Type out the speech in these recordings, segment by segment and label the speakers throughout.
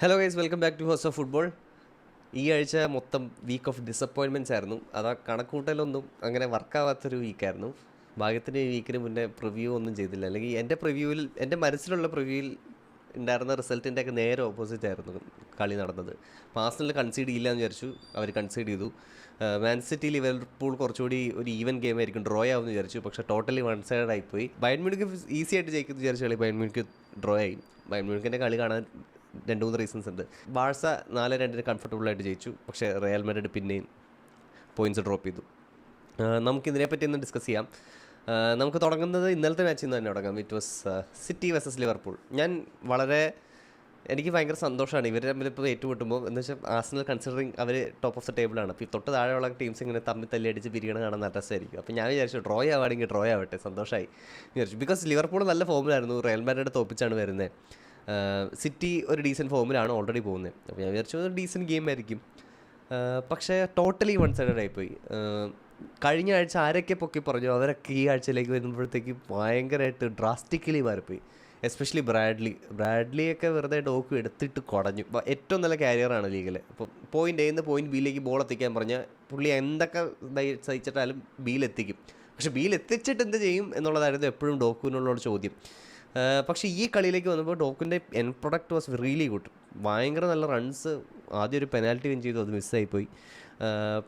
Speaker 1: Hello guys welcome back to house of football ഈ ആഴ്ച മൊത്തം വീക്ക് ഓഫ് ഡിസപ്പോയിൻമെന്റ്സ് ആയിരുന്നു. അതാ കണക്കൂട്ടലൊന്നും അങ്ങനെ വർക്കാവാത്തൊരു വീക്കായിരുന്നു ഭാഗ്യത്തിന് ഈ വീക്കിന് മുന്നേ പ്രിവ്യൂ ഒന്നും ചെയ്തില്ല. അല്ലെങ്കിൽ എന്റെ പ്രിവ്യൂവിൽ എന്റെ മനസ്സിലുള്ള പ്രിവ്യൂവിൽ ഉണ്ടായിരുന്ന റിസൾട്ടിന്റെ ഒക്കെ നേരെ ഓപ്പോസിറ്റ് ആയിരുന്നു കളി നടന്നത്. പാസ്റ്റിൽ കൺസീഡ് ചെയ്യില്ല എന്ന് വിചാരിച്ചു. അവർ കൺസീഡ് ചെയ്തു. മാൻ സിറ്റി ലിവർപൂൾ കുറച്ചുകൂടി ഒരു ഈവൻ ഗെയിം ആയിരിക്കും. ഡ്രോ ആവുമെന്ന് വിചാരിച്ചു. പക്ഷേ ടോട്ടലി വൺ സൈഡ് ആയിപ്പോയി ബയൺ ഈസി ആയിട്ട് ജയിക്കുമെന്ന് വിചാരിച്ച കളി ബയൺ ഡ്രോ ആയി. ബയൺ കളി കാണാൻ രണ്ട് മൂന്ന് റീസൺസ് ഉണ്ട്. ബാഴ്സ നാല് രണ്ടിന് കംഫർട്ടബിൾ ആയിട്ട് ജയിച്ചു. പക്ഷേ റയൽ മെഡ് പിന്നെയും പോയിന്റ്സ് ഡ്രോപ്പ് ചെയ്തു. ആ, നമുക്ക് ഇതിനെപ്പറ്റി ഒന്ന് ഡിസ്കസ് ചെയ്യാം. നമുക്ക് തുടങ്ങുന്നത് ഇന്നലത്തെ മാച്ചിൽ നിന്ന് തന്നെ തുടങ്ങാം. It was City versus Liverpool ഞാൻ വളരെ എനിക്ക് ഭയങ്കര സന്തോഷമാണ് ഇവർ തമ്മിൽ ഇപ്പോൾ ഏറ്റുമുട്ടുമ്പോൾ. എന്ന് വെച്ചാൽ ആർസണൽ കൺസിഡറിങ് അവർ ടോപ്പ് ഓഫ് ദ ടേബിളാണ് അപ്പോൾ തൊട്ട് താഴെയുള്ള ടീംസ് ഇങ്ങനെ തമ്മിൽ തല്ലി അടിച്ച് പിരിയണ കാണാൻ നല്ല രസമായിരിക്കും അപ്പോൾ ഞാൻ വിചാരിച്ചു ഡ്രോ ആവുകയാണെങ്കിൽ ഡ്രോ ആവട്ടെ. സന്തോഷമായി വിചാരിച്ചു. ബിക്കോസ് ലിവർപൂൾ നല്ല ഫോമിലായിരുന്നു റയൽ മാഡ്രിഡ് തോപ്പിച്ചാണ് വരുന്നത് സിറ്റി ഒരു ഡീസന്റ് ഫോമിലാണ് ഓൾറെഡി പോകുന്നത്. അപ്പോൾ ഞാൻ വിചാരിച്ചു ഒരു ഡീസന്റ് ഗെയിം ആയിരിക്കും. പക്ഷേ ടോട്ടലി വൺ സൈഡഡ് ആയിപ്പോയി. കഴിഞ്ഞ ആഴ്ച ആരൊക്കെ പൊക്കി പറഞ്ഞു അവരൊക്കെ ഈ ആഴ്ചയിലേക്ക് വരുമ്പോഴത്തേക്ക് ഭയങ്കരമായിട്ട് ഡ്രാസ്റ്റിക്കലി മാറിപ്പോയി. എസ്പെഷ്യലി ബ്രാഡ്ലി ബ്രാഡ്ലിയൊക്കെ വെറുതെ ഡോക്ക് എടുത്തിട്ട് കുടഞ്ഞു. ഏറ്റവും നല്ല കാരിയറാണ് ലീഗിൽ അപ്പോൾ പോയിന്റ് എയിൽ നിന്ന് പോയിന്റ് ബിയിലേക്ക് ബോൾ എത്തിക്കാൻ പറഞ്ഞാൽ പുള്ളി എന്തൊക്കെ സഹിച്ചിട്ടാലും ബിയിലെത്തിക്കും പക്ഷെ ബിയിൽ എത്തിച്ചിട്ട് എന്ത് ചെയ്യും എന്നുള്ളതായിരുന്നു എപ്പോഴും ഡോക്കുവിനുള്ള ചോദ്യം. പക്ഷേ ഈ കളിയിലേക്ക് വന്നപ്പോൾ ടോക്കിന്റെ end product was really good ഭയങ്കര നല്ല റൺസ് ആദ്യം ഒരു പെനാൽറ്റി വിൻ ചെയ്തു അത് മിസ്സായിപ്പോയി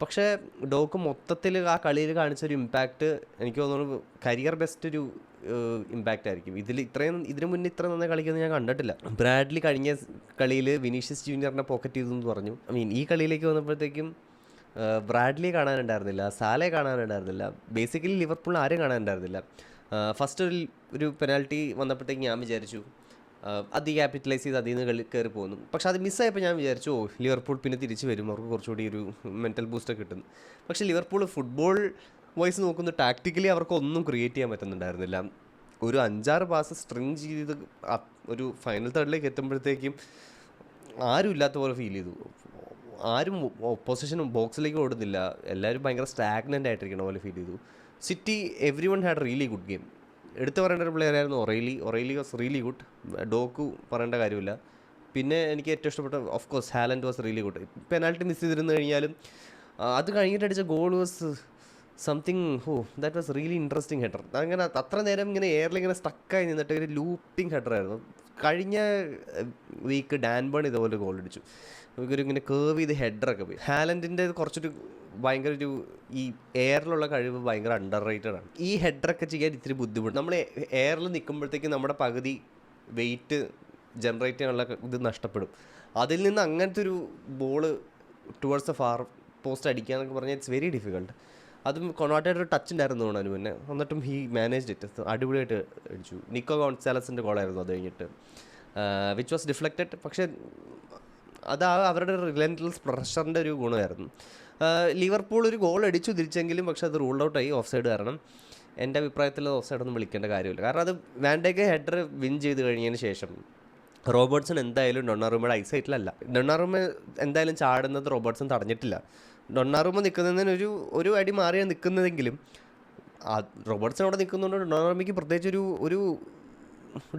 Speaker 1: പക്ഷേ ഡോക്ക് മൊത്തത്തിൽ ആ കളിയിൽ കാണിച്ചൊരു ഇമ്പാക്റ്റ് എനിക്ക് തോന്നുന്നു കരിയർ ബെസ്റ്റ് ഒരു ഇമ്പാക്റ്റ് ആയിരിക്കും. ഇതിൽ ഇത്രയും ഇതിനു മുന്നേ ഇത്ര നന്നായി കളിക്കുന്നത് ഞാൻ കണ്ടിട്ടില്ല. ബ്രാഡ്ലി കഴിഞ്ഞ കളിയിൽ വിനീഷ്യസ് ജൂനിയറിനെ പോക്കറ്റ് ചെയ്തു എന്ന് പറഞ്ഞു. ഐ മീൻ ഈ കളിയിലേക്ക് വന്നപ്പോഴത്തേക്കും ബ്രാഡ്ലിയെ കാണാനുണ്ടായിരുന്നില്ല സാലെ കാണാനുണ്ടായിരുന്നില്ല. ബേസിക്കലി ലിവർപൂൾ ആരും കാണാനുണ്ടായിരുന്നില്ല. ഫസ്റ്റ് ഒരു ഒരു പെനാൽറ്റി വന്നപ്പോഴത്തേക്ക് ഞാൻ വിചാരിച്ചു അത് ക്യാപിറ്റലൈസ് ചെയ്ത് അതിൽ നിന്ന് കളി കയറി പോകുന്നു പക്ഷേ അത് മിസ്സായപ്പോൾ ഞാൻ വിചാരിച്ചു ഓ ലിവർപൂൾ പിന്നെ തിരിച്ച് വരും അവർക്ക് കുറച്ചുകൂടി ഒരു മെന്റൽ ബൂസ്റ്റൊക്കെ കിട്ടുന്നു പക്ഷേ ലിവർപൂൾ ഫുട്ബോൾ വൈസ് നോക്കുന്നു ടാക്ടിക്കലി അവർക്ക് ഒന്നും ക്രിയേറ്റ് ചെയ്യാൻ പറ്റുന്നുണ്ടായിരുന്നില്ല. ഒരു അഞ്ചാറ് പാസ് സ്ട്രിങ് ചെയ്ത് ഒരു ഫൈനൽ തേർഡിലേക്ക് എത്തുമ്പോഴത്തേക്കും ആരും ഇല്ലാത്ത പോലെ ഫീൽ ചെയ്തു. ആരും ഒപ്പോസിഷനും ബോക്സിലേക്ക് ഓടുന്നില്ല. എല്ലാവരും ഭയങ്കര സ്റ്റാഗ്നന്റ് ആയിട്ടിരിക്കണ പോലെ ഫീൽ ചെയ്തു. City every one had really good game എടുത്തു പറയേണ്ട ഒരു പ്ലെയർ ആയിരുന്നു O'Reilly O'Reilly was really good Doku പറയേണ്ട കാര്യമില്ല. പിന്നെ എനിക്ക് ഏറ്റവും ഇഷ്ടപ്പെട്ട of course Haaland was really good penalty miss ചെയ്തിരുന്നു കഴിഞ്ഞാലും അത് കഴിഞ്ഞിട്ട് അടിച്ച goal was something oh that was really interesting header അങ്ങനെ അത്ര നേരം ഇങ്ങനെ എയറിൽ ഇങ്ങനെ സ്റ്റക്കായി നിന്നിട്ട് ഒരു ലൂപ്പിംഗ് ഹെഡർ ആയിരുന്നു. കഴിഞ്ഞ വീക്ക് ഡാൻബേൺ ഇതുപോലെ ഗോൾ അടിച്ചു. ഒരു ഇങ്ങനെ കേവ് ചെയ്ത് ഹെഡറൊക്കെ പോയി. ഹാലൻഡിന്റെ കുറച്ചൊരു ഭയങ്കര ഒരു ഈ എയറിലുള്ള കഴിവ് ഭയങ്കര അണ്ടർ റേറ്റഡ് ആണ്. ഈ ഹെഡറൊക്കെ ചെയ്യാൻ ഇത്തിരി ബുദ്ധിമുട്ട്. നമ്മൾ എയറിൽ നിൽക്കുമ്പോഴത്തേക്കും നമ്മുടെ പകുതി വെയിറ്റ് ജനറേറ്റ് ചെയ്യാനുള്ള ഇത് നഷ്ടപ്പെടും. അതിൽ നിന്ന് അങ്ങനത്തെ ഒരു ball towards the far post അടിക്കുക എന്നൊക്കെ പറഞ്ഞാൽ ഇറ്റ്സ് വെരി ഡിഫിക്കൾട്ട് അതും കൊണാട്ടയുടെ ഒരു ടച്ച് ഉണ്ടായിരുന്നു അതിന് മുന്നേ. എന്നിട്ടും ഹി മാനേജ് ഇറ്റ് അടിപൊളിയായിട്ട് അടിച്ചു. നിക്കോ ഗോൺസാലസിന്റെ ഗോളായിരുന്നു അത് കഴിഞ്ഞിട്ട്. വിച്ച് വാസ് ഡിഫ്ലക്റ്റഡ് പക്ഷേ അത് അവരുടെ റിലന്റ്ലസ് പ്രഷറിന്റെ ഒരു ഗുണമായിരുന്നു. ലിവർപൂൾ ഒരു ഗോൾ അടിച്ചു തിരിച്ചെങ്കിലും പക്ഷെ അത് റൂൾഡ് ഔട്ടായി ഓഫ് സൈഡ് കാരണം എന്റെ അഭിപ്രായത്തിൽ ഓഫ് സൈഡ് ഒന്നും വിളിക്കേണ്ട കാര്യമില്ല. കാരണം അത് വാൻഡേക്ക് ഹെഡർ വിൻ ചെയ്ത് കഴിഞ്ഞതിന് ശേഷം. റോബർട്ട്സൺ എന്തായാലും ഡൊണ്ണാറൂമയുടെ ഐസൈറ്റിലല്ല ഡൊണ്ണാറൂമ എന്തായാലും ചാടുന്നത് റോബോട്ട്സൺ തടഞ്ഞിട്ടില്ല. ഡൊണ്ണാറൂമ നിൽക്കുന്നതിന് ഒരു ഒരു അടി മാറിയാണ് നിൽക്കുന്നതെങ്കിലും ആ റോബോട്ട്സൺ അവിടെ നിൽക്കുന്നതുകൊണ്ട് ഡൊണ്ണാറൂമയ്ക്ക് പ്രത്യേകിച്ച് ഒരു ഒരു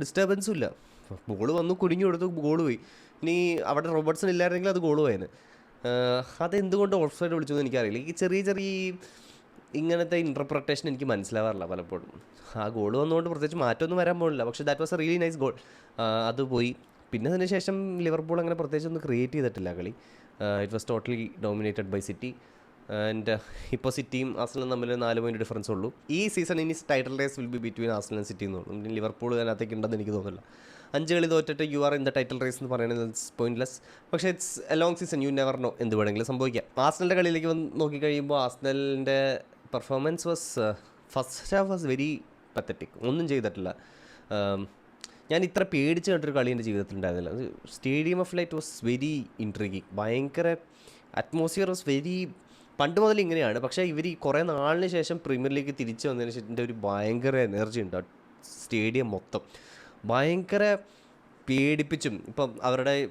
Speaker 1: ഡിസ്റ്റർബൻസും ഇല്ല. ബോൾ വന്നു കുടുങ്ങി കൊടുത്തു ഗോൾ പോയി. ഇനി അവിടെ റോബോട്ട്സൺ ഇല്ലായിരുന്നെങ്കിൽ അത് ഗോൾ പോയേനെ. അതെന്തുകൊണ്ട് ഓഫ് സൈഡ് വിളിച്ചു എന്ന് എനിക്കറിയില്ല. ഈ ചെറിയ ചെറിയ ഇങ്ങനത്തെ ഇന്റർപ്രിട്ടേഷൻ എനിക്ക് മനസ്സിലാവാറില്ല പലപ്പോഴും. ആ ഗോൾ വന്നുകൊണ്ട് പ്രത്യേകിച്ച് മാറ്റമൊന്നും വരാൻ പോകുന്നില്ല പക്ഷേ that was a really nice goal അത് പോയി. പിന്നെ അതിന് ശേഷം ലിവർപൂൾ അങ്ങനെ പ്രത്യേകിച്ച് ഒന്നും ക്രിയേറ്റ് ചെയ്തിട്ടില്ല കളി. It was totally dominated by City and ഇപ്പോൾ സിറ്റിയും ആസ്ലനും തമ്മിൽ നാല് പോയിന്റ് ഡിഫറൻസ് ഉള്ളൂ. ഈ സീസൺ ഇനി title race will be between ആസ്ലൻ City എന്ന് തോന്നുന്നു. ലിവർപൂൾ അതിനകത്തേക്ക് ഉണ്ടെന്ന് എനിക്ക് തോന്നുന്നില്ല. അഞ്ച് കളി തോറ്റിട്ട് you are in the title race എന്ന് പറയുന്നത് ഇറ്റ്സ് പോയിന്റ്ലെസ് പക്ഷേ it's a long season you never know എന്ത് വേണമെങ്കിലും സംഭവിക്കാം. ആസ്നലിന്റെ കളിയിലേക്ക് വന്ന് നോക്കിക്കഴിയുമ്പോൾ ആസ്നലിന്റെ performance was first half was very pathetic ഒന്നും ചെയ്തിട്ടില്ല. Um, ഞാൻ ഇത്ര പേടിച്ച് കണ്ടൊരു കളി എന്റെ ജീവിതത്തിൽ ഉണ്ടായിരുന്നില്ല. Stadium of light was very intriguing ഭയങ്കര അറ്റ്മോസ്ഫിയർ വാസ് വെരി പണ്ട് മുതൽ ഇങ്ങനെയാണ്. പക്ഷേ ഇവർ ഈ കുറേ നാളിന് ശേഷം പ്രീമിയർ ലീഗ് തിരിച്ചു വന്നതിന് ശേഷം ഒരു ഭയങ്കര എനർജി ഉണ്ട്. സ്റ്റേഡിയം മൊത്തം. ഭയങ്കര പേടിപ്പിച്ചും. ഇപ്പം അവരുടെ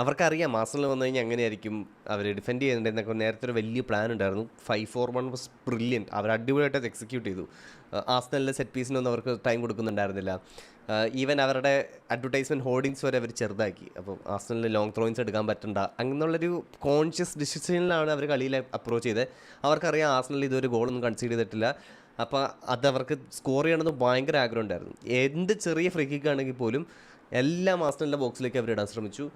Speaker 1: അവർക്കറിയാം മാസത്തിൽ വന്നു കഴിഞ്ഞാൽ എങ്ങനെയായിരിക്കും അവർ ഡിഫെൻഡ് ചെയ്യുന്നുണ്ടെന്നൊക്കെ നേരത്തെ ഒരു വലിയ പ്ലാൻ ഉണ്ടായിരുന്നു. Five four one was brilliant അവർ അടിപൊളിയായിട്ട് അത് എക്സിക്യൂട്ട് ചെയ്തു. ആസ്നലിലെ സെറ്റ് പീസിനൊന്നും അവർക്ക് ടൈം കൊടുക്കുന്നുണ്ടായിരുന്നില്ല. ഈവൻ അവരുടെ അഡ്വർടൈസ്മെന്റ് ഹോർഡിങ്സ് വരെ അവർ ചെറുതാക്കി. അപ്പോൾ ആസ്ട്രലിന് ലോങ് ത്രോയിൻസ് എടുക്കാൻ പറ്റണ്ട. അങ്ങനെയുള്ളൊരു കോൺഷ്യസ് ഡിസിഷനിലാണ് അവർ കളിയിൽ അപ്രോച്ച് ചെയ്തത്. അവർക്കറിയാം ആസ്ട്രലിൽ ഇതൊരു ഗോളൊന്നും കൺസീഡ് ചെയ്തിട്ടില്ല. അപ്പോൾ അത് അവർക്ക് സ്കോർ ചെയ്യണമെന്ന് ഭയങ്കര ആഗ്രഹം ഉണ്ടായിരുന്നു. എന്ത് ചെറിയ ഫ്രീ കിക്ക് ആണെങ്കിൽ പോലും എല്ലാ മാസ്റ്ററിന്റെ ബോക്സിലേക്ക് അവർ ഇടാൻ ശ്രമിച്ചു.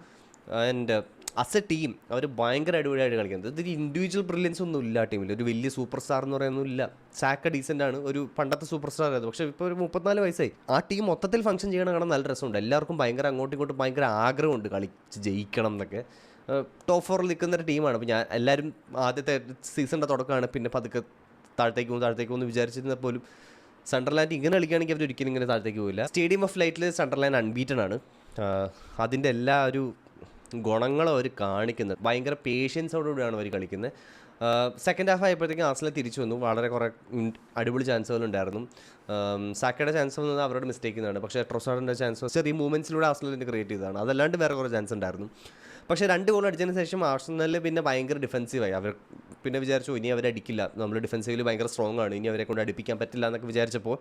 Speaker 1: ആൻഡ് അസ് എ ടീം അവർ ഭയങ്കര അടിപൊളിയായിട്ട് കളിക്കുന്നത്. ഇതൊരു ഇൻഡിവിജ്വൽ ബ്രില്യൻസ് ഒന്നും ഇല്ല ആ ടീമിൽ ഒരു വലിയ സൂപ്പർ സ്റ്റാർ എന്ന് പറയുന്നൊന്നും ഇല്ല. സാക്ക ഡീസന്റ് ആണ്. ഒരു പണ്ടത്തെ സൂപ്പർ സ്റ്റാർ ആയിരുന്നു. പക്ഷേ ഇപ്പോൾ ഒരു മുപ്പത്തിനാല് വയസ്സായി. ആ ടീം മൊത്തത്തിൽ ഫംഗ്ഷൻ ചെയ്യണം കാണാൻ നല്ല രസമുണ്ട്. എല്ലാവർക്കും ഭയങ്കര അങ്ങോട്ടും ഇങ്ങോട്ടും ഭയങ്കര ആഗ്രഹമുണ്ട് കളിച്ച് ജയിക്കണം എന്നൊക്കെ. ടോപ്പ് ഫോറിൽ നിൽക്കുന്ന ഒരു ടീമാണ് അപ്പോൾ ഞാൻ എല്ലാവരും ആദ്യത്തെ സീസണിന്റെ തുടക്കമാണ്. പിന്നെ പതുക്കെ താഴത്തേക്ക് പോകും താഴത്തേക്ക് പോകുമെന്ന് വിചാരിച്ചിരുന്ന പോലും സണ്ടർലാൻഡ് ഇങ്ങനെ കളിക്കുകയാണെങ്കിൽ അവർ ഒരിക്കലും ഇങ്ങനെ താഴത്തേക്ക് പോകില്ല സ്റ്റേഡിയം ഓഫ് ലൈറ്റിൽ സണ്ടർലാൻഡ് അൺബീറ്റൺ ആണ്. അതിന്റെ എല്ലാ ഒരു ഗുണങ്ങളും അവർ കാണിക്കുന്നത് ഭയങ്കര പേഷ്യൻസോടുകൂടിയാണ് അവർ കളിക്കുന്നത് സെക്കൻഡ് ഹാഫ് ആയപ്പോഴത്തേക്കും ആസിലെ തിരിച്ചു വന്നു. വളരെ കുറേ അടിപൊളി ചാൻസുകൾ ഉണ്ടായിരുന്നു. സാക്കയുടെ ചാൻസ് വന്നത് അവരുടെ മിസ്റ്റേക്ക് എന്നാണ് പക്ഷേ ട്രൊസാഡിന്റെ ചാൻസ് ചെറിയ മൂവ്മെന്റ്സിലൂടെ ആസിലെ ക്രിയേറ്റ് ചെയ്തതാണ്. അതല്ലാണ്ട് വേറെ കുറേ ചാൻസ് ഉണ്ടായിരുന്നു. പക്ഷേ രണ്ട് ഗോൾ അടിച്ചതിന് ശേഷം ആർസനലിൽ പിന്നെ ഭയങ്കര ഡിഫൻസീവായി അവർ പിന്നെ വിചാരിച്ചു ഇനി അവരെ അടിക്കില്ല. നമ്മൾ ഡിഫെൻസീവിൽ ഭയങ്കര സ്ട്രോങ് ആണ്. ഇനി അവരെ കൊണ്ട് അടിപ്പിക്കാൻ പറ്റില്ല എന്നൊക്കെ വിചാരിച്ചപ്പോൾ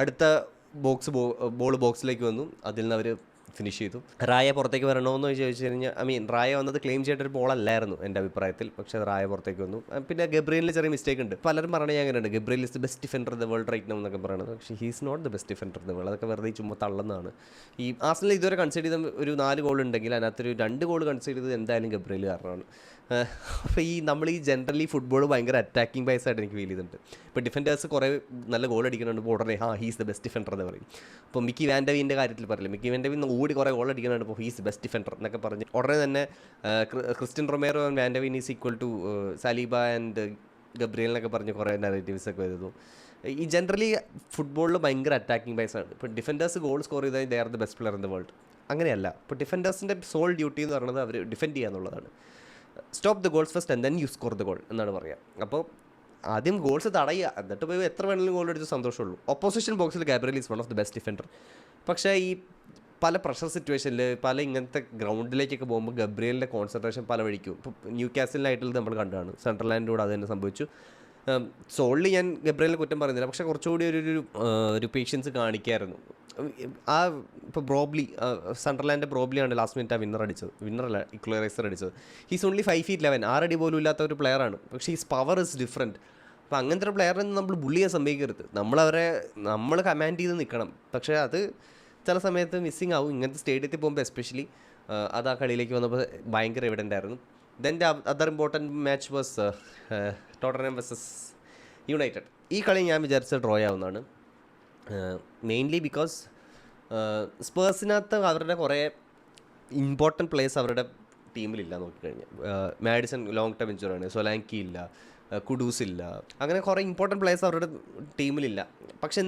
Speaker 1: അടുത്ത ബോക്സ് ബോൾ ബോക്സിലേക്ക് വന്നു. അതിൽ നിന്ന് അവർ ഫിനിഷ് ചെയ്തു. റായ പുറത്തേക്ക് വരണമെന്ന് ചോദിച്ചു കഴിഞ്ഞാൽ ഐ മീൻ റായ വന്നത് ക്ലെയിം ചെയ്തിട്ടൊരു ബോളല്ലായിരുന്നു എന്റെ അഭിപ്രായത്തിൽ. പക്ഷേ റായ പുറത്തേക്ക് വന്നു. പിന്നെ ഗബ്രിയലിൽ ചെറിയ മിസ്റ്റേക്ക് ഉണ്ട്. പലരും പറഞ്ഞ ഞാൻ അങ്ങനെയുണ്ട്. Gabriel is the best defender the world right എന്നൊക്കെ പറയുന്നത് പക്ഷേ he's not the best defender the world അതൊക്കെ വെറുതെ ചുമ്മാ തള്ളുന്നതാണ്. ഈ ആസ്ലിൽ ഇതുവരെ കൺസിഡർ ചെയ്ത ഒരു നാല് ഗോൾ ഉണ്ടെങ്കിൽ അതിനകത്തൊരു രണ്ട് ഗോൾ കൺസിഡർ ചെയ്തത് എന്തായാലും ഗബ്രിയൽ കാരണമാണ്. അപ്പോൾ ഈ നമ്മൾ ഈ ജനറലി ഫുട്ബോൾ ഭയങ്കര അറ്റാക്കിംഗ് ബൈസ് ആയിട്ട് എനിക്ക് ഫീൽ ചെയ്തിട്ടുണ്ട്. ഇപ്പോൾ ഡിഫൻഡേഴ്സ് കുറേ നല്ല ഗോൾ അടിക്കുന്നുണ്ട് ഇപ്പോൾ ഉടനെ ആ ഹീസ് ദ ബെസ്റ്റ് ഡിഫൻഡർ എന്ന് പറയും. അപ്പോൾ മിക്കി വാൻഡവിന്റെ കാര്യത്തിൽ പറയില്ല മിക്കി വാൻഡവിൻ ഓടി കുറേ ഗോൾ അടിക്കുന്നുണ്ട് ഇപ്പോൾ ഹീസ് ബെസ്റ്റ് ഡിഫൻഡർ എന്നൊക്കെ പറഞ്ഞ് ഉടനെ തന്നെ Cristian Romero and Van de Ven is equal to Saliba and Gabriel എന്നൊക്കെ പറഞ്ഞ് കുറേ നെറേറ്റീവ്സ് ഒക്കെ വരുന്നു. ഈ ജനറലി ഫുട്ബോളിൽ ഭയങ്കര അറ്റാക്കിംഗ് ബൈസ് ആണ്. ഇപ്പോൾ ഡിഫൻഡേഴ്സ് ഗോൾ സ്കോർ ചെയ്താൽ they are the best player in the world അങ്ങനെയല്ല. ഇപ്പോൾ ഡിഫൻഡേഴ്സിന്റെ സോൾ ഡ്യൂട്ടി എന്ന് പറയുന്നത് അവർ ഡിഫെൻഡ് ചെയ്യുക എന്നുള്ളതാണ്. Stop the goals first and then you score the goal എന്നാണ് പറയുക അപ്പോൾ ആദ്യം ഗോൾസ് തടയുക. എന്നിട്ട് പോയി എത്ര വേണമെങ്കിലും ഗോൾ അടിച്ച് സന്തോഷമുള്ളൂ ഓപ്പോസിഷൻ ബോക്സിൽ Gabriel is one of the best defender പക്ഷേ ഈ പല പ്രഷർ സിറ്റുവേഷനിൽ പല ഇങ്ങനത്തെ ഗ്രൗണ്ടിലേക്കൊക്കെ പോകുമ്പോൾ ഗബ്രിയലിന്റെ കോൺസെൻട്രേഷൻ പല വഴിക്കും. ഇപ്പോൾ ന്യൂ കാസിലായിട്ടുള്ളത് നമ്മൾ കണ്ടതാണ്. സെൻട്രലാൻഡിലൂടെ അത് തന്നെ സംഭവിച്ചു. സോളിൽ ഞാൻ ഗബ്രിയലിനെ കുറ്റം പറയുന്നില്ല. പക്ഷേ കുറച്ചുകൂടി ഒരു ഒരു പേഷ്യൻസ് കാണിക്കായിരുന്നു. ആ ഇപ്പോൾ ബ്രോബ്ലി സണ്ടർലാൻഡ് ബ്രോബ്ലിയാണ് ലാസ്റ്റ് മിനിറ്റ് ആ വിന്നർ അടിച്ചത്. വിന്നറല്ല ഇക്വലൈസർ അടിച്ചത്. He's only five feet eleven ആറടി പോലും ഇല്ലാത്ത ഒരു പ്ലെയറാണ് പക്ഷേ ഈസ് പവർ ഇസ് ഡിഫറെന്റ് അപ്പോൾ അങ്ങനത്തെ ഒരു പ്ലെയറിനെ നമ്മൾ ബുള്ളിയെ സമ്മതിക്കരുത്. നമ്മളവരെ നമ്മൾ കമാൻഡ് ചെയ്ത് നിൽക്കണം പക്ഷേ അത് ചില സമയത്ത് മിസ്സിങ് ആവും. ഇങ്ങനത്തെ സ്റ്റേഡിയത്തിൽ പോകുമ്പോൾ എസ്പെഷ്യലി അത് ആ കളിയിലേക്ക് വന്നപ്പോൾ ഭയങ്കര എവിഡന്റ് ആയിരുന്നു. Then the other important match was Tottenham versus United ഈ കളി ഞാൻ വിചാരിച്ച ഡ്രോ ആവുന്നതാണ് മെയിൻലി ബിക്കോസ് സ്പേഴ്സിനകത്ത് അവരുടെ കുറേ ഇമ്പോർട്ടന്റ് പ്ലേസ് അവരുടെ ടീമിലില്ല നോക്കിക്കഴിഞ്ഞാൽ. മാഡിസൺ ലോങ് ടേം ഇഞ്ചുറാണ് സൊലാങ്കി ഇല്ല കുഡൂസ് ഇല്ല അങ്ങനെ കുറേ ഇമ്പോർട്ടന്റ് പ്ലേയേഴ്സ് അവരുടെ ടീമിലില്ല. പക്ഷെ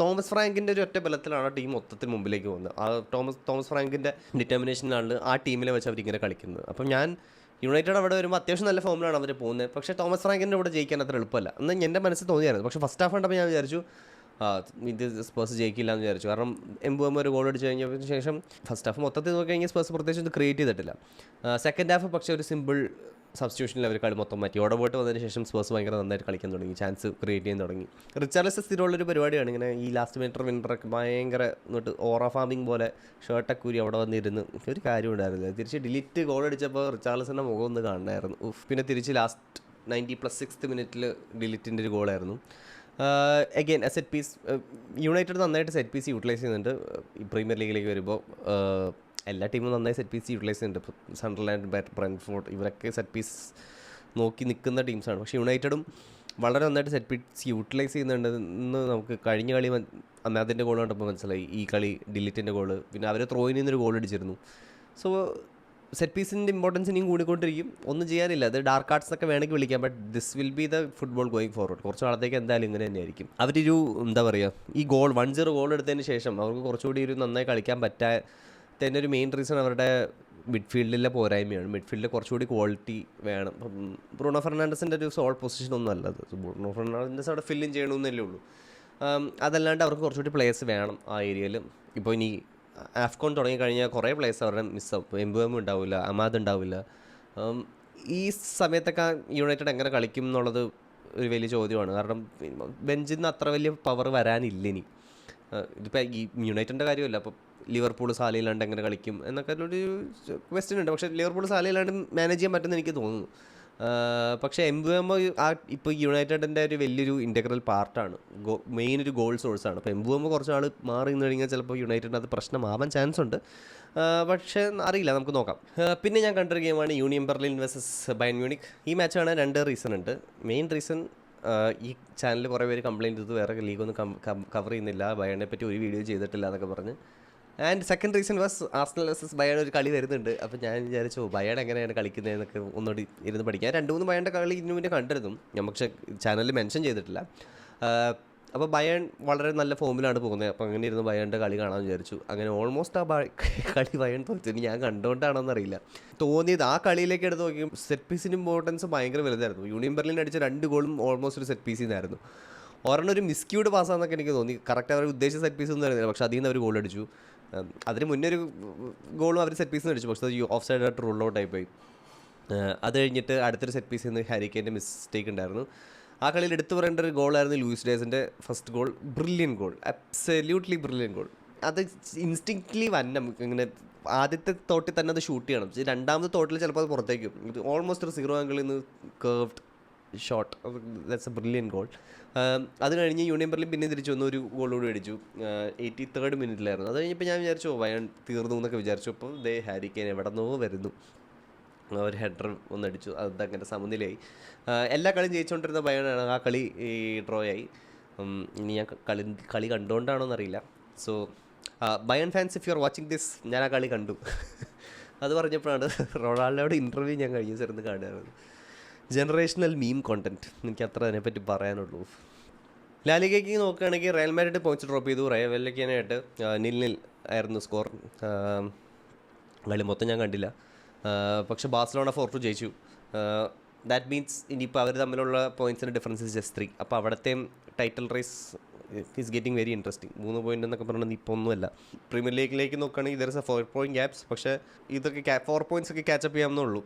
Speaker 1: തോമസ് ഫ്രാങ്കിന്റെ ഒരു ഒറ്റ ബലത്തിലാണ് ടീം മൊത്തത്തിൽ മുമ്പിലേക്ക് പോകുന്നത്. ആ തോമസ് തോമസ് ഫ്രാങ്കിന്റെ ഡിറ്റർമിനേഷനിലാണ് ആ ടീമിനെ വെച്ച് അവരിങ്ങനെ കളിക്കുന്നത്. അപ്പം ഞാൻ യുണൈറ്റഡ് അവിടെ വരുമ്പോൾ അത്യാവശ്യം നല്ല ഫോമിലാണ് അവർ പോകുന്നത് പക്ഷേ തോമസ് ഫ്രാങ്കിന്റെ കൂടെ ജയിക്കാൻ അത്ര എളുപ്പമല്ല. എന്ന് എന്റെ മനസ്സിൽ തോന്നിയായിരുന്നു. പക്ഷേ ഫസ്റ്റ് ഹാഫ് കണ്ടപ്പോൾ ഞാൻ വിചാരിച്ചു ഇത് സ്പേഴ്സ് ജയിക്കില്ല എന്ന് വിചാരിച്ചു. കാരണം എംബും ഒരു ഗോൾ അടിച്ചു കഴിഞ്ഞതിന് ശേഷം ഫസ്റ്റ് ഹാഫ് മൊത്തത്തിൽ നോക്കി കഴിഞ്ഞാൽ സ്പേഴ്സ് പ്രത്യേകിച്ച് ഒന്നും ക്രിയേറ്റ് ചെയ്തിട്ടില്ല. സെക്കൻഡ് ഹാഫ് പക്ഷേ ഒരു സിമ്പിൾ സബ്സ്റ്റിറ്റ്യൂഷനിൽ അവർ കളി മൊത്തം മാറ്റി. ഓടപോട്ട് വന്നതിന് ശേഷം സ്പേഴ്സ് ഭയങ്കര നന്നായിട്ട് കളിക്കാൻ തുടങ്ങി. ചാൻസ് ക്രിയേറ്റ് ചെയ്യാൻ തുടങ്ങി. റിച്ചാർഡ്സ് സ്ഥിരമുള്ളൊരു പരിപാടിയാണ്. ഇങ്ങനെ ഈ ലാസ്റ്റ് മിനിറ്റർ വിന്നറൊക്കെ ഭയങ്കര എന്നിട്ട് ഓറ ഫാമിംഗ് പോലെ ഷർട്ടൊക്കെ കൂരി അവിടെ വന്നിരുന്ന്. ഒരു കാര്യം ഉണ്ടായിരുന്നില്ല. തിരിച്ച് ഡിലീറ്റ് ഗോൾ അടിച്ചപ്പോൾ റിച്ചാർഡ്സിന്റെ മുഖം ഒന്ന് കാണണമായിരുന്നു. പിന്നെ തിരിച്ച് last ninety plus sixth minute ഡിലീറ്റിന്റെ ഒരു ഗോളായിരുന്നു അഗെയിൻ സെറ്റ് പീസ് യുണൈറ്റഡ് നന്നായിട്ട് സെറ്റ് പീസ് യൂട്ടിലൈസ് ചെയ്യുന്നുണ്ട്. ഈ പ്രീമിയർ ലീഗിലേക്ക് വരുമ്പോൾ എല്ലാ ടീമും നന്നായി സെറ്റ് പീസ് യൂട്ടിലൈസ് ചെയ്യുന്നുണ്ട്. സണ്ടർലാൻഡ് ബ്രൻഫോർഡ് ഇവരൊക്കെ സെറ്റ് പീസ് നോക്കി നിൽക്കുന്ന ടീംസാണ് പക്ഷേ യുണൈറ്റഡും വളരെ നന്നായിട്ട് സെറ്റ് പീസ് യൂട്ടിലൈസ് ചെയ്യുന്നുണ്ട് എന്ന് നമുക്ക് കഴിഞ്ഞ കളി അന്നാദിന്റെ ഗോൾ കണ്ടപ്പോൾ മനസ്സിലായി. ഈ കളി ഡിലിറ്റിന്റെ ഗോൾ പിന്നെ അവർ ത്രോയിൽ നിന്നൊരു ഗോൾ അടിച്ചിരുന്നു. സോ സെറ്റ് പീസിന്റെ ഇമ്പോർട്ടൻസ് ഇനിയും കൂടിക്കൊണ്ടിരിക്കും. ഒന്നും ചെയ്യാനില്ല. അത് ഡാർക്ക് ആർട്സ് ഒക്കെ വേണമെങ്കിൽ വിളിക്കാം. But this will be the football going forward കുറച്ച് നാളത്തേക്ക് എന്തായാലും ഇങ്ങനെ തന്നെയായിരിക്കും. അവരൊരു എന്താ പറയുക ഈ ഗോൾ വൺ സീറോ ഗോൾ എടുത്തതിന് ശേഷം അവർക്ക് കുറച്ചുകൂടി ഒരു നന്നായി കളിക്കാൻ പറ്റാത്തതിന്റെ ഒരു മെയിൻ റീസൺ അവരുടെ മിഡ്ഫീൽഡിലെ പോരായ്മയാണ്. മിഡ്ഫീൽഡിൽ കുറച്ചുകൂടി ക്വാളിറ്റി വേണം. ഇപ്പം ബ്രൂണോ ഫെർണാണ്ടസിന്റെ ഒരു സോൾ പൊസിഷൻ ഒന്നും അല്ല അത് ബ്രൂണോ ഫെർണാണ്ടസ് അവിടെ ഫില്ലിൻ ചെയ്യണമെന്നല്ലേ ഉള്ളൂ. അതല്ലാണ്ട് അവർക്ക് കുറച്ചുകൂടി പ്ലേയേഴ്സ് വേണം ആ ഏരിയയിൽ ഇപ്പോൾ ഇനി ആഫ്കോൺ തുടങ്ങിക്കഴിഞ്ഞാൽ കുറേ പ്ലേയേഴ്സ് അവരുടെ മിസ്സാവും എംബുഎം ഉണ്ടാവില്ല അമാദ് ഉണ്ടാവില്ല. ഈ സമയത്തൊക്കെ യുണൈറ്റഡ് എങ്ങനെ കളിക്കും എന്നുള്ളത് ഒരു വലിയ ചോദ്യമാണ്. കാരണം ബെഞ്ചിൽ നിന്ന് അത്ര വലിയ പവർ വരാനില്ല ഇനി ഇതിപ്പോൾ ഈ യുണൈറ്റഡിന്റെ കാര്യമല്ല. അപ്പോൾ ലിവർപൂൾ സാലയിലാണ്ട് എങ്ങനെ കളിക്കും എന്നൊക്കെ ഒരു ക്വസ്റ്റ്യൻ ഉണ്ട്. പക്ഷേ ലിവർപൂൾ സാലയിലാണ്ട് മാനേജ് ചെയ്യാൻ പറ്റുമെന്ന് എനിക്ക് തോന്നുന്നു. പക്ഷേ എം ബു എം ആ ഇപ്പോൾ യുണൈറ്റഡിന്റെ ഒരു വലിയൊരു ഇന്റഗ്രൽ പാർട്ടാണ് ഗോ മെയിൻ ഒരു ഗോൾ സോഴ്സാണ് അപ്പോൾ എം ബു എം കുറച്ച് ആൾ മാറി നിന്ന് കഴിഞ്ഞാൽ ചിലപ്പോൾ യുണൈറ്റഡിന് അത് പ്രശ്നമാവാൻ ചാൻസ് ഉണ്ട്. പക്ഷേ അറിയില്ല നമുക്ക് നോക്കാം. പിന്നെ ഞാൻ കണ്ടൊരു ഗെയിമാണ് Union Berlin versus Bayern Munich. ഈ മാച്ചാണ് രണ്ട് റീസൺ ഉണ്ട്. മെയിൻ റീസൺ ഈ ചാനൽ കുറേ പേര് കംപ്ലയിന്റ് ചെയ്തു. വേറെ ലീഗൊന്നും കവർ ചെയ്യുന്നില്ല. ബയണിനെ പറ്റി ഒരു വീഡിയോ ചെയ്തിട്ടില്ല എന്നൊക്കെ പറഞ്ഞ്. And second reason was Arsenal versus Baird ഒരു കളി വരുന്നുണ്ട്. അപ്പോൾ ഞാൻ വിചാരിച്ചു ബയേഡ് എങ്ങനെയാണ് കളിക്കുന്നതെന്നൊക്കെ ഒന്നുകൂടി ഇരുന്ന് പഠിക്കാൻ രണ്ട് മൂന്ന് ബയണിന്റെ കളി ഇതിനു മുന്നേ കണ്ടിരുന്നു. ഞാൻ പക്ഷേ ചാനലിൽ മെൻഷൻ ചെയ്തിട്ടില്ല. അപ്പോൾ ബയൺ വളരെ നല്ല ഫോമിലാണ് പോകുന്നത്. അപ്പോൾ അങ്ങനെ ഇരുന്ന് ബയണിന്റെ കളി കാണാൻ വിചാരിച്ചു. അങ്ങനെ ഓൾമോസ്റ്റ് ആ കളി ബയൺ തോറ്റു. ഇനി ഞാൻ കണ്ടുകൊണ്ടാണോന്ന് അറിയില്ല. തോന്നിയത് ആ കളിയിലേക്ക് എടുത്ത് നോക്കിയും സെറ്റ് പീസിന് ഇമ്പോർട്ടൻസ് ഭയങ്കര വലുതായിരുന്നു. യൂണിയൻ ബെർലിൻ അടിച്ച രണ്ട് ഗോളും ഓൾമോസ്റ്റ് ഒരു സെറ്റ് പീസിൽ നിന്നായിരുന്നു ഒരെണ്ണം ഒരു മിസ്ക്യൂഡ് പാസ്സാന്നൊക്കെ എനിക്ക് തോന്നി. കറക്റ്റ് അവർ ഉദ്ദേശിച്ച സെറ്റ് പീസ് ഒന്നും അറിയുന്നില്ല പക്ഷേ അതിൽ നിന്ന് അവർ ഗോൾ അടിച്ചു. അതിന് മുന്നേ ഒരു ഗോളും അവർ സെറ്റ് പീസിൽ അടിച്ചു. പക്ഷേ ഓഫ് സൈഡ് ആയിട്ട് റൂൾ ഔട്ട് ആയിപ്പോയി. അത് കഴിഞ്ഞിട്ട് അടുത്തൊരു സെറ്റ് പീസിൽ നിന്ന് ഹാരിക്കേന്റെ മിസ്റ്റേക്ക് ഉണ്ടായിരുന്നു. ആ കളിയിൽ എടുത്തു പറയേണ്ട ഒരു ഗോളായിരുന്നു Luis ഡേസിന്റെ first goal brilliant goal absolutely brilliant goal അത് ഇൻസ്റ്റിങ്ക്റ്റ്ലി വന്ന. ഇങ്ങനെ ആദ്യത്തെ തോട്ടിൽ തന്നെ അത് ഷൂട്ട് ചെയ്യണം. രണ്ടാമത്തെ തോട്ടിൽ ചിലപ്പോൾ അത് പുറത്തേക്കും ഇത് ഓൾമോസ്റ്റ് ഒരു സീറോ ആംഗിളിൽ നിന്ന് curved shot that's a brilliant goal അത് കഴിഞ്ഞ് യൂണിയൻ ബെർലിൻ പിന്നെ തിരിച്ചു വന്ന്. ഒരു ഗോൾ കൂടി അടിച്ചു എയ്റ്റി തേർഡ് മിനിറ്റിലായിരുന്നു അത് കഴിഞ്ഞപ്പോൾ ഞാൻ വിചാരിച്ചു വയൻ തീർന്നു എന്നൊക്കെ വിചാരിച്ചു. അപ്പോൾ ദേ ഹാരിക്കേൻ എവിടെ നിന്നോ വരുന്നു. ഒരു ഹെഡർ ഒന്നടിച്ചു. അതങ്ങനെ സമനിലയായി. എല്ലാ കളിയും ജയിച്ചുകൊണ്ടിരുന്ന ബയണാണ് ആ കളി ഈ ഡ്രോ ആയി ഇനി ഞാൻ കളി കളി കണ്ടുകൊണ്ടാണോ എന്നറിയില്ല. So Bayern fans if you are watching this ഞാൻ ആ കളി കണ്ടു. അത് പറഞ്ഞപ്പോഴാണ് റൊണാൾഡോയുടെ ഇന്റർവ്യൂ ഞാൻ കഴിഞ്ഞ ചേർന്ന് കാണുകയായിരുന്നു ജനറേഷണൽ മീം കോണ്ടന്റ് എനിക്ക് അത്ര അതിനെപ്പറ്റി പറയാനുള്ളൂ. ലാലികയ്ക്ക് നോക്കുകയാണെങ്കിൽ റയൽ മാഡ്രിഡ് പോയിന്റ് ഡ്രോപ്പ് ചെയ്തു. റയൽ റയവെല്ലക്കാനായിട്ട് നിൽ നിൽ ആയിരുന്നു സ്കോർ കളി മൊത്തം ഞാൻ കണ്ടില്ല. പക്ഷേ ബാഴ്സലോണ ഫോർ ടു ജയിച്ചു. ദാറ്റ് മീൻസ് ഇനിയിപ്പോൾ അവർ തമ്മിലുള്ള പോയിന്റ്സിന്റെ ഡിഫറൻസ് ജസ്റ്റ് ത്രീ അപ്പോൾ അവിടുത്തെയും title race is getting very interesting മൂന്ന് പോയിന്റ് എന്നൊക്കെ പറഞ്ഞാൽ ഇപ്പോൾ ഒന്നുമല്ല. പ്രീമിയർ ലീഗിലേക്ക് നോക്കുകയാണെങ്കിൽ there is a four point gaps പക്ഷേ ഇതൊക്കെ ഫോർ പോയിന്റ്സ് ഒക്കെ ക്യാച്ചപ്പ് ചെയ്യാമെന്നുള്ളൂ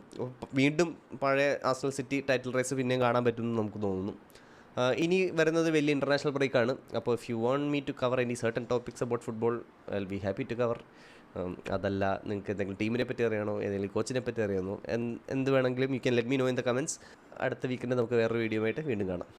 Speaker 1: വീണ്ടും പഴയ ആസ്ട്രൽ സിറ്റി ടൈറ്റിൽ റേസ് പിന്നെയും കാണാൻ പറ്റുമെന്ന് നമുക്ക് തോന്നുന്നു. ഇനി വരുന്നത് വലിയ ഇന്റർനാഷണൽ ബ്രേക്കാണ് അപ്പോൾ if you want me to cover any certain topics about football I be happy to cover അതല്ല നിങ്ങൾക്ക് എന്തെങ്കിലും ടീമിനെ പറ്റി അറിയണോ? ഏതെങ്കിലും കോച്ചിനെ പറ്റി എന്ത് എന്ത് വേണമെങ്കിലും you can let me know in the comments അടുത്ത വീക്കിന്റെ നമുക്ക് വേറൊരു വീഡിയോ ആയിട്ട് വീണ്ടും കാണാം.